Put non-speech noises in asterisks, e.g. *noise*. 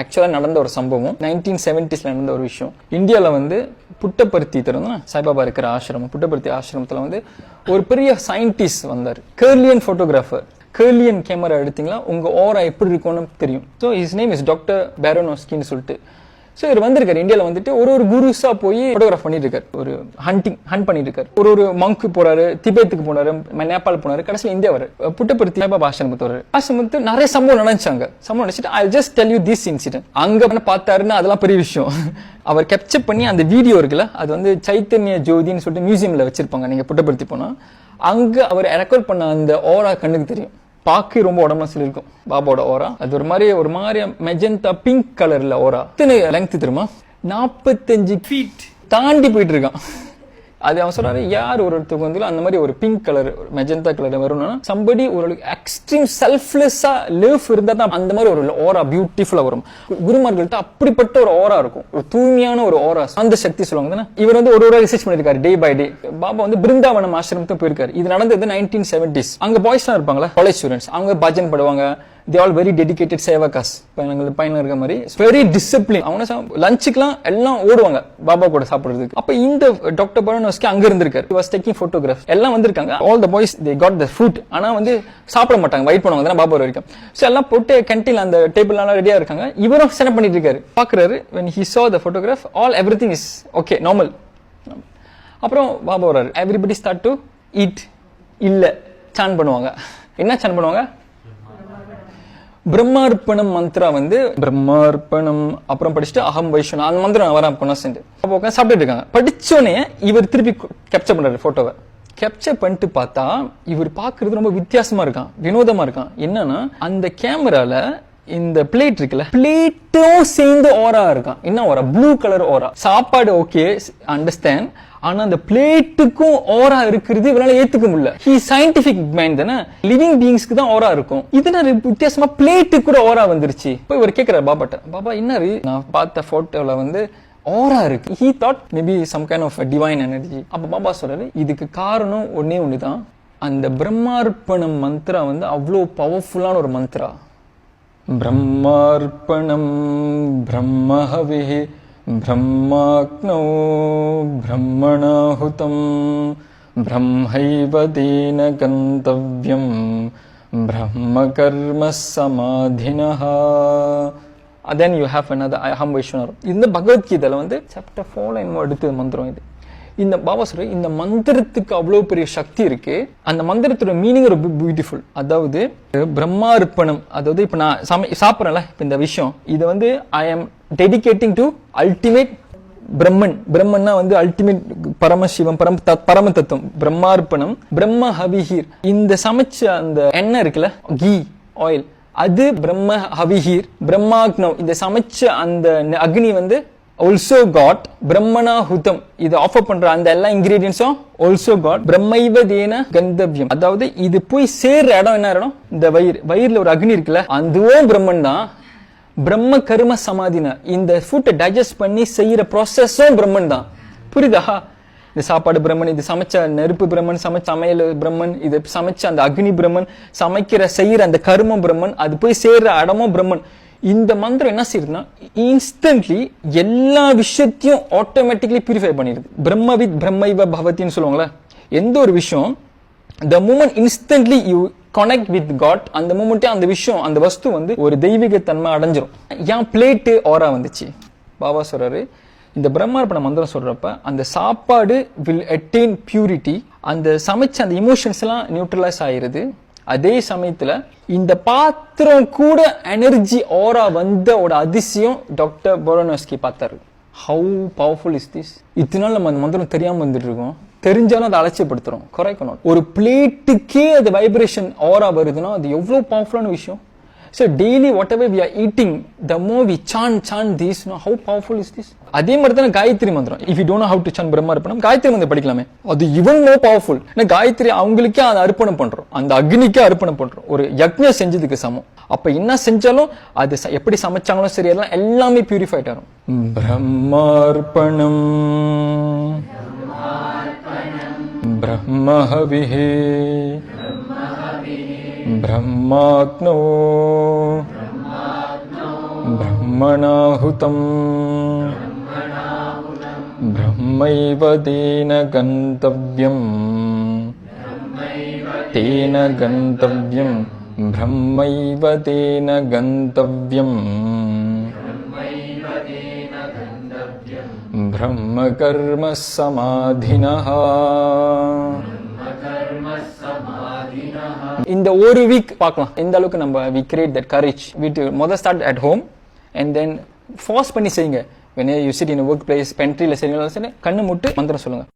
ஆக்சுவலாக நடந்த ஒரு சம்பவம். நைன்டீன் செவன்டிஸில் நடந்த ஒரு விஷயம். இந்தியாவில் வந்து புட்டபர்த்தி திறந்தா சாய்பாபா இருக்கிற ஆசிரமம் புட்டபர்த்தி ஆசிரமத்தில் வந்து ஒரு பெரிய சயின்டிஸ்ட் வந்தார். கேர்லியன் ஃபோட்டோகிராஃபர் கேர்லியன் கேமரா எடுத்தீங்களா? உங்க ஓரா எப்படி இருக்கும்னு தெரியும். So is name is doctor பேரோனோஸ்கின்னு சொல்லிட்டு. ஸோ இவர் வந்திருக்காரு. இந்தியாவில் வந்துட்டு ஒரு ஒரு குருஸாக போய் ஃபோட்டோகிராஃப் பண்ணிட்டு இருக்காரு ஒரு ஹண்டிங் ஹண்ட் பண்ணிட்டு இருக்காரு ஒரு ஒரு மங்க்கு போறாரு திபேத்துக்கு போனாரு நேபாள் போனாரு கடைசியில் இந்தியா வர புட்டபர்த்தி பாபா ஆசிரமத்து வர ஆசிரமத்து நிறைய சம்பவம் நினைச்சாங்க சம்பவம் நினைச்சிட்டு I just tell you this incident அங்க வந்து பார்த்தாருன்னு அதெல்லாம் பெரிய விஷயம். *laughs* அவர் கேப்சர் பண்ணி அந்த வீடியோ இருக்குல்ல அது வந்து சைத்தன்ய ஜோதின்னு சொல்லிட்டு மியூசியம்ல வச்சிருப்பாங்க. நீங்க புட்டப்படுத்தி போனா அங்க அவர் ரெக்கார்ட் பண்ண அந்த ஓரா கண்ணுக்கு தெரியும். பார்க்க ரொம்ப உடம்பு இருக்கும். பாபாவோட ஓரா அது ஒரு மாதிரி ஒரு மாதிரி மெஜந்தா பிங்க் கலர்ல ஓரா எத்தனை லெங்க் தெரியுமா? நாற்பத்தஞ்சு ஃபீட் தாண்டி போயிட்டு இருக்கான். அது அவன் சொல்றாரு யார் ஒரு இடத்துக்கு வந்து அந்த மாதிரி ஒரு பிங்க் கலர் மெஜந்தா கலர் வரும்னா சம்படி ஒரு எக்ஸ்ட்ரீம் செல்ஃப்லெஸ்ஸா லிவ் இருந்தா தான் அந்த மாதிரி ஒரு ஓரா பியூட்டிஃபுல்லா வரும். குருமார்கள்ட்ட அப்படிப்பட்ட ஒரு ஓரா இருக்கும். ஒரு தூய்மையான ஒரு ஓரா அந்த சக்தி சொல்லுவாங்க தானே? இவர் வந்து ஒரு ஒரு ரிசர்ச் பண்ணிருக்காரு டே பை டே பாபா வந்து பிருந்தாவனம் ஆசிரமத்துக்கு போயிருக்காரு. இது நடந்தது நைன்டீன் செவன்டிஸ் அங்க பாய்ஸ் எல்லாம் இருப்பாங்களா? காலேஜ் ஸ்டூடெண்ட்ஸ் அவங்க பஜன் படுவாங்க. தே ஆல் வெரி டெடிகேட்டட் சேவகாஸ். பயணங்கள் பயணம் இருக்க மாதிரி. வெரி டிசிப்ளின் அவனை லஞ்சுக்குலாம் எல்லாம் ஓடுவாங்க. பாபா கூட சாப்பிடுறதுக்கு. அப்போ இந்த டாக்டர் பரோனோஸ்கி அங்க இருந்திருக்காரு. வாஸ் டேக்கிங் போட்டோகிராஃப் எல்லாம் வந்திருக்காங்க. All the boys they got the food ஆனால் வந்து சாப்பிட மாட்டாங்க. வெயிட் பண்ணுவாங்க. தானே பாபா வரைக்கும். ஸோ எல்லாம் போட்டு கேன்டீன்ல அந்த டேபிள்லாம் ரெடியாக இருக்காங்க. இவரும் சென்ட் பண்ணிட்டு இருக்காரு. பார்க்குறாரு. When he saw the the all everything is okay normal அப்புறம் பாபா வர்றாரு. எவ்ரிபடி ஸ்டார்ட் டு ஈட் இல்லை. சான் பண்ணுவாங்க. என்ன சான் பண்ணுவாங்க? பிரம்மார்ப்பணம் மந்த்ரா வந்து பிரம்மார்ப்பணம் அப்புறம் படிச்சுட்டு அகம் வைஷ்ணவ அந்த மந்திரம் வர செஞ்சு. அப்போ உட்காந்து சாப்பிட்டுட்டு இருக்காங்க. படிச்சோடனே இவர் திருப்பி கேப்சர் பண்றாரு போட்டோவை கேப்சர் பண்ணிட்டு பார்த்தா இவர் பார்க்கிறது ரொம்ப வித்தியாசமா இருக்கான் வினோதமா இருக்கான். என்னன்னா அந்த கேமரால இந்த பிளேட் இருக்குல்ல பிளேட்டும் சேர்ந்து ஓரா இருக்கான். என்ன ஓரா ப்ளூ கலர் ஓரா சாப்பாடு ஓகே அண்டர்ஸ்டாண்ட் ஆனா அந்த பிளேட்டுக்கும் ஓரா இருக்கிறது இவனால ஏத்துக்க முடியல. ஹி சயின்டிபிக் மைண்ட் தானே? லிவிங் பீயிங்ஸ்க்கு தான் ஓரா இருக்கும். இது நான் வித்தியாசமா பிளேட்டு கூட ஓரா வந்துருச்சு. இப்போ இவர் கேட்கிறார் பாபாட்ட. பாபா என்ன நான் பார்த்த போட்டோல வந்து ஓரா இருக்கு. He thought maybe some kind of divine energy அப்ப பாபா சொல்றாரு இதுக்கு காரணம் ஒன்னே ஒன்று தான் அந்த பிரம்மார்ப்பணம் மந்த்ரா வந்து அவ்வளோ பவர்ஃபுல்லான ஒரு மந்த்ரா. பிரம்மார்ப்பணம் பிரம்மஹவே. ब्रह्माग्नौ ब्रह्मणाहुतं ब्रह्मैव तेन गन्तव्यं ब्रह्मकर्म समाधिनः then you have another அஹம் வைஷ்ணவர் இந்த பகவத்கீதையில வந்து சாப்டர் ஃபோர்ல என்னமோ எடுத்து மந்திரம் இது இந்த பாபா சொல்ற இந்த மந்திரத்துக்கு அவ்வளவு பெரிய சக்தி இருக்கு அந்த மந்திரத்தோட மீனிங் ரொம்ப பியூட்டிஃபுல் அதாவது பிரம்மார்ப்பணம் அதாவது இப்ப நான் சமை சாப்பிட்றேன்ல இப்ப இந்த விஷயம் இது வந்து ஐ am dedicating to ultimate Brahman பிரம்மன்னா வந்து அல்டிமேட் பரமசிவம் பரம் பரம தத்துவம் பிரம்மார்ப்பணம் பிரம்ம ஹவிஹீர் இந்த சமைச்ச அந்த எண்ணெய் இருக்குல்ல கீ ஆயில் அது பிரம்ம ஹவிஹீர் பிரம்மாக்னம் இந்த சமைச்ச அந்த அக்னி வந்து ஆல்சோ காட் பிரம்மனா ஹுதம் இது ஆஃபர் பண்ற அந்த எல்லா இன்கிரீடியன்ஸும் ஆல்சோ காட் பிரம்மைவ தேன கந்தவியம் அதாவது இது போய் சேர்ற இடம் என்ன இடம்? இந்த வயிறு. வயிறுல ஒரு அக்னி இருக்குல்ல அதுவும் பிரம்மன் தான். பிரம்ம கரும சமாதின. இந்த ஃபுட்டை டைஜஸ்ட் பண்ணி செய்யற ப்ராசஸும் பிரம்மன் தான். புரியுதா இந்த சாப்பாடு பிரம்மன் இது சமைச்ச நெருப்பு பிரம்மன் சமைச்ச சமையல் பிரம்மன் இது சமைச்ச அந்த அக்னி பிரம்மன் சமைக்கிற செய்யற அந்த கருமம் பிரம்மன் அது போய் சேர்ற இடமும் பிரம்மன். இந்த மந்திரம் என்ன செய்யுதுன்னா இன்ஸ்டன்ட்லி எல்லா விஷயத்தையும் ஆட்டோமேட்டிக்லி பியூரிஃபை பண்ணிடுது. பிரம்மவித் பிரம்மைவ பவத்தின்னு சொல்லுவாங்களே எந்த ஒரு விஷயம் the moment instantly you connect with god அந்த மூமெண்ட்டே அந்த விஷயம் அந்த வஸ்து வந்து ஒரு தெய்வீக தன்மை அடைஞ்சிரும் ஏன் பிளேட்டு ஓரா வந்துச்சு. பாபா சொல்றாரு இந்த பிரம்மார்ப்பண மந்திரம் சொல்றப்ப அந்த சாப்பாடு வில் attain பியூரிட்டி அந்த சமைச்ச அந்த இமோஷன்ஸ் எல்லாம் நியூட்ரலைஸ் ஆயிருது. அதே சமயத்துல இந்த பாத்திரம் கூட எனர்ஜி ஓரா வந்தோட அதிசயம் டாக்டர் பொரோனோஸ்கி பார்த்தாரு. ஹவு பவர்ஃபுல் இஸ் திஸ் இத்தனை நாள் நம்ம அந்த மந்திரம் தெரியாம வந்துட்டு இருக்கோம். தெரிஞ்சாலும் அதை அலட்சியப்படுத்துறோம். குறைக்கணும் ஒரு பிளேட்டுக்கே அது வைப்ரேஷன் ஓரா வருதுன்னா அது எவ்வளோ பவர்ஃபுல்லான விஷயம். So daily whatever we are eating the மோ we chant chant these know how powerful is this அதே மாதிரி தான் காயத்ரி மந்திரம். If you don't how to chant Brahma அர்ப்பணம் காயத்ரி மந்திரம் படிக்கலாமே. அது இவன் மோ பவர்ஃபுல் ஏன்னா காயத்ரி அவங்களுக்கே அதை அர்ப்பணம் பண்றோம். அந்த அக்னிக்கே அர்ப்பணம் பண்றோம். ஒரு யக்ஞம் செஞ்சதுக்கு சமம். அப்ப என்ன செஞ்சாலும் அது ச- எப்படி சமைச்சாங்களோ சரி எல்லாம் எல்லாமே பியூரிஃபைட் ஆகும் பிரம்மார்ப்பணம் ब्रह्महविः। ब्रह्माग्नौ ब्रह्मणाहुतम् ब्रह्मैव तेन गन्तव्यम् ब्रह्मैव तेन गन्तव्यम् ब्रह्मकर्म समाधिनः இந்த ஒரு வீக் பார்க்கலாம் எந்த அளவுக்கு நம்ம வி கிரியேட் தட் கரேஜ் வீட்டு முதல் start at home and then force பண்ணி செய்யுங்க when you sit in a work place பென்ட்ரியில் செய்யணும் கண்ணு முட்டு மந்திரம் சொல்லுங்க